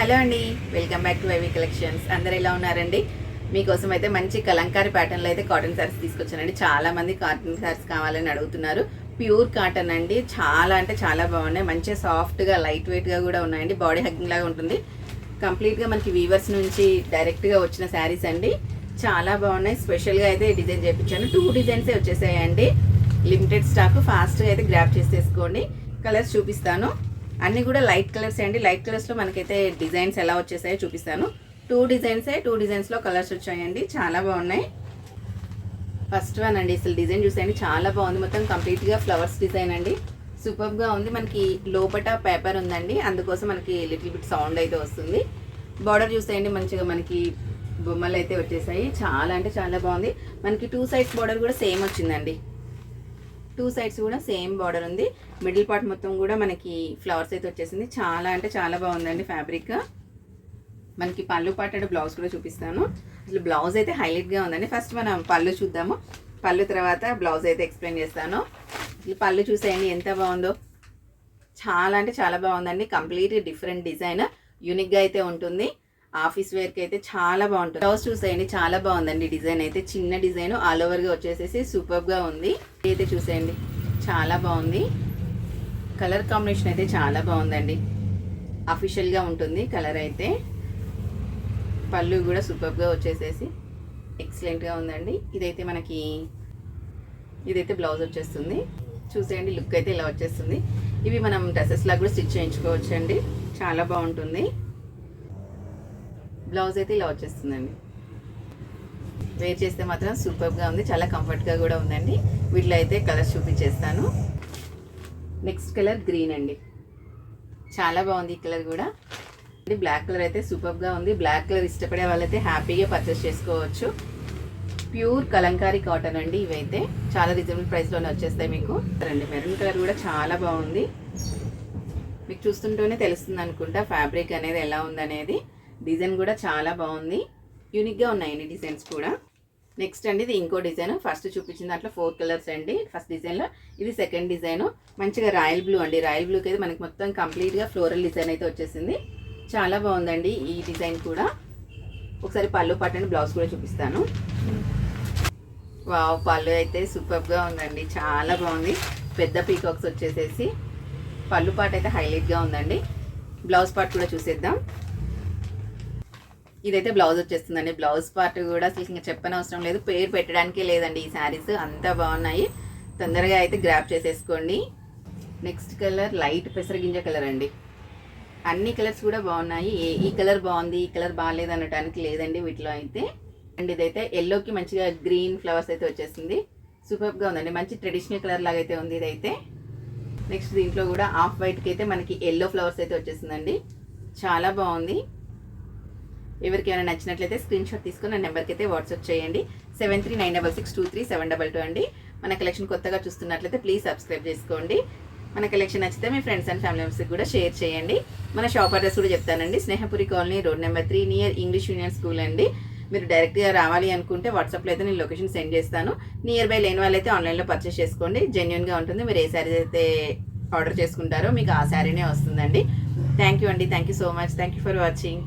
Hello అండి welcome back to YV collections. అందరు ఎలా ఉన్నారండి? మీకోసం అయితే మంచి కలంకారీ ప్యాటర్న్లో అయితే కాటన్ శారీస్ తీసుకొచ్చానండి. చాలా మంది కాటన్ శారీస్ కావాలని అడుగుతున్నారు. ప్యూర్ కాటన్ అండి. చాలా అంటే చాలా బాగున్నాయి. మంచిగా సాఫ్ట్గా లైట్ వెయిట్గా కూడా ఉన్నాయండి. బాడీ హగ్గింగ్ లాగా ఉంటుంది. కంప్లీట్గా మనకి వీవర్స్ నుంచి డైరెక్ట్గా వచ్చిన శారీస్ అండి. చాలా బాగున్నాయి. స్పెషల్గా అయితే డిజైన్ చేయించాను టూ డిజైన్సే వచ్చేసాయండి. లిమిటెడ్ స్టాక్ ఫాస్ట్గా అయితే గ్రాప్ చేసేసుకోండి. కలర్స్ చూపిస్తాను. అన్నీ కూడా లైట్ కలర్స్ అండి. లైట్ కలర్స్లో మనకైతే డిజైన్స్ ఎలా వచ్చేసాయో చూపిస్తాను. టూ డిజైన్సే టూ డిజైన్స్లో కలర్స్ వచ్చాయండి. చాలా బాగున్నాయి. ఫస్ట్ వన్ అండి అసలు డిజైన్ చూసేయండి. చాలా బాగుంది. మొత్తం కంప్లీట్గా ఫ్లవర్స్ డిజైన్ అండి. సూపర్గా ఉంది. మనకి లోపట పేపర్ ఉందండి. అందుకోసం మనకి లిటిల్ బిట్ సౌండ్ అయితే వస్తుంది. బార్డర్ చూసేయండి. మంచిగా మనకి బొమ్మలు అయితే వచ్చేసాయి. చాలా అంటే చాలా బాగుంది. మనకి టూ సైడ్స్ బార్డర్ కూడా సేమ్ వచ్చిందండి. టూ సైడ్స్ కూడా సేమ్ బార్డర్ ఉంది. మిడిల్ పార్ట్ మొత్తం కూడా మనకి ఫ్లవర్స్ అయితే వచ్చేసింది. చాలా అంటే చాలా బాగుందండి ఫ్యాబ్రిక్. మనకి పళ్ళు పాటడు బ్లౌజ్ కూడా చూపిస్తాను. అసలు బ్లౌజ్ అయితే హైలైట్గా ఉందండి. ఫస్ట్ మనం పళ్ళు చూద్దాము. పళ్ళు తర్వాత బ్లౌజ్ అయితే ఎక్స్ప్లెయిన్ చేస్తాను. ఈ పళ్ళు చూసేయండి ఎంత బాగుందో. చాలా అంటే చాలా బాగుందండి. Complete different design. యూనిక్గా అయితే ఉంటుంది. ఆఫీస్ వేర్కి అయితే చాలా బాగుంటుంది. బ్లౌజ్ చూసేయండి చాలా బాగుందండి డిజైన్ అయితే. చిన్న డిజైన్ ఆల్ ఓవర్గా వచ్చేసేసి సూపర్గా ఉంది. అయితే చూసేయండి చాలా బాగుంది. కలర్ కాంబినేషన్ అయితే చాలా బాగుందండి. అఫీషియల్గా ఉంటుంది కలర్ అయితే. పళ్ళు కూడా సూపర్గా వచ్చేసేసి ఎక్సలెంట్గా ఉందండి. ఇదైతే మనకి ఇదైతే బ్లౌజ్ వచ్చేస్తుంది. చూసేయండి లుక్ అయితే ఇలా వచ్చేస్తుంది. ఇవి మనం డ్రెస్సెస్ లాగా కూడా స్టిచ్ చేయించుకోవచ్చండి. చాలా బాగుంటుంది. బ్లౌజ్ అయితే ఇలా వచ్చేస్తుందండి. వేర్ చేస్తే మాత్రం సూపర్గా ఉంది చాలా కంఫర్ట్గా కూడా ఉందండి. వీటిలో అయితే కలర్స్ చూపించేస్తాను. నెక్స్ట్ కలర్ గ్రీన్ అండి. చాలా బాగుంది ఈ కలర్ కూడా. బ్లాక్ కలర్ అయితే సూపర్గా ఉంది. బ్లాక్ కలర్ ఇష్టపడే వాళ్ళైతే హ్యాపీగా పర్చేస్ చేసుకోవచ్చు. ప్యూర్ కలంకారీ కాటన్ అండి ఇవైతే. చాలా రీజనబుల్ ప్రైస్లోనే వచ్చేస్తాయి మీకు. రండి మెరూన్ కలర్ కూడా చాలా బాగుంది. మీకు చూస్తుంటేనే తెలుస్తుంది అనుకుంటా ఫ్యాబ్రిక్ అనేది ఎలా ఉందనేది. డిజైన్ కూడా చాలా బాగుంది. యూనిక్గా ఉన్నాయండి డిజైన్స్ కూడా. నెక్స్ట్ అండి ఇది ఇంకో డిజైన్. ఫస్ట్ చూపించిన దాంట్లో ఫోర్ కలర్స్ అండి. ఫస్ట్ డిజైన్లో ఇది సెకండ్ డిజైన్ మంచిగా రాయల్ బ్లూ అండి. రాయల్ బ్లూకి అయితే మనకి మొత్తం కంప్లీట్గా ఫ్లోరల్ డిజైన్ అయితే వచ్చేసింది. చాలా బాగుందండి ఈ డిజైన్ కూడా. ఒకసారి పళ్ళు పట్టండి బ్లౌజ్ కూడా చూపిస్తాను. వావ్ పళ్ళు అయితే సూపర్గా ఉందండి. చాలా బాగుంది. పెద్ద పీకాక్స్ వచ్చేసేసి. పళ్ళు పాట అయితే హైలైట్గా ఉందండి. బ్లౌజ్ పార్ట్ కూడా చూసేద్దాం. ఇదైతే బ్లౌజ్ వచ్చేస్తుందండి. బ్లౌజ్ పార్ట్ కూడా అసలు ఇంకా చెప్పనవసరం లేదు. పేరు పెట్టడానికే లేదండి ఈ శారీస్. అంతా బాగున్నాయి. తొందరగా అయితే గ్రాప్ చేసేసుకోండి. నెక్స్ట్ కలర్ లైట్ పెసరగింజ కలర్ అండి. అన్ని కలర్స్ కూడా బాగున్నాయి. ఏ ఈ కలర్ బాగుంది ఈ కలర్ బాగాలేదు అనడానికి లేదండి వీటిలో అయితే. అండ్ ఇదైతే ఎల్లోకి మంచిగా గ్రీన్ ఫ్లవర్స్ అయితే వచ్చేసింది. సూపర్గా ఉందండి. మంచి ట్రెడిషనల్ కలర్ లాగా అయితే ఉంది ఇదైతే. నెక్స్ట్ దీంట్లో కూడా ఆఫ్ వైట్కి అయితే మనకి ఎల్లో ఫ్లవర్స్ అయితే వచ్చేసిందండి. చాలా బాగుంది. ఎవరికైనా నచ్చినట్లయితే స్క్రీన్ షాట్ తీసుకుని నా నెంబర్కి అయితే వాట్సాప్ చేయండి. Seven three nine double six two three seven double two అండి. మన కలెక్షన్ కొత్తగా చూస్తున్నట్లయితే ప్లీజ్ సబ్స్క్రైబ్ చేసుకోండి. మన కలెక్షన్ నచ్చితే మీ ఫ్రెండ్స్ అండ్ ఫ్యామిలీ మెంబర్స్కి కూడా షేర్ చేయండి. మన షాప్ అడ్రస్ కూడా చెప్తానండి. Snehapuri colony road number three near English union school అండి. మీరు డైరెక్ట్గా రావాలి అనుకుంటే వాట్సాప్లో అయితే నేను లొకేషన్ సెండ్ చేస్తాను. నియర్ బై లేని వాళ్ళైతే ఆన్లైన్లో పర్చేస్ చేసుకోండి. జెన్యున్గా ఉంటుంది. మీరు ఏ శారీ అయితే ఆర్డర్ చేసుకుంటారో మీకు ఆ శారీనే వస్తుందండి. థ్యాంక్ యూ అండి. Thank you so much thank you for watching